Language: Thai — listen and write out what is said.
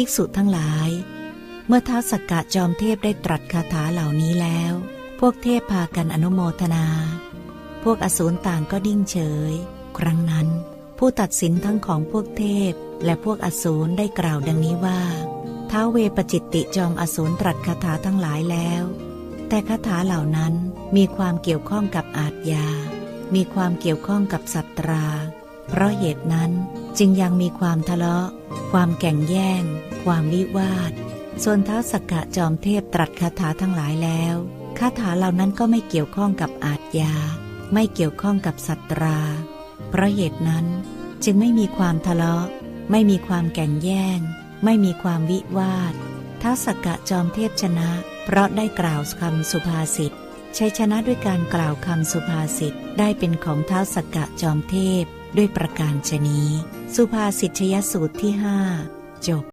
ภิกษุทั้งหลาย เมื่อท้าวสักกะจอมเทพได้ตรัสคาถาเหล่านี้แล้ว พวกเทพพากันอนุโมทนา พวกอสูรต่างก็ดิ้งเฉย ครั้งนั้น ผู้ตัดสินทั้งของพวกเทพ และพวกอสูรได้กล่าวดังนี้ว่าท้าวเวปจิตติจอมอสูรตรัสคาถาทั้งหลายแล้ว แต่คาถาเหล่านั้นมีความเกี่ยวข้องกับอาทยา มีความเกี่ยวข้องกับสัตรา เพราะเหตุนั้น จึงยังมีความทะเลาะ ความแก่งแย่ง ความวิวาท ส่วนท้าวสักกะจอมเทพตรัสคาถาทั้งหลายแล้วคาถาเหล่านั้นก็ไม่เกี่ยวข้องกับอาทยา ไม่เกี่ยวข้องกับสัตรา เพราะเหตุนั้นจึงไม่มีความทะเลาะ ไม่มีความแก่งแย่ง ไม่มีความวิวาทท้าวสักกะจอมเทพชนะ เพราะได้กล่าวคำสุภาษิตชัยชนะด้วยการกล่าวคำสุภาษิตได้เป็นของท้าวสักกะจอมเทพ ด้วยประการชนี้ สุภาษิตชยสูตรที่ห้าจบ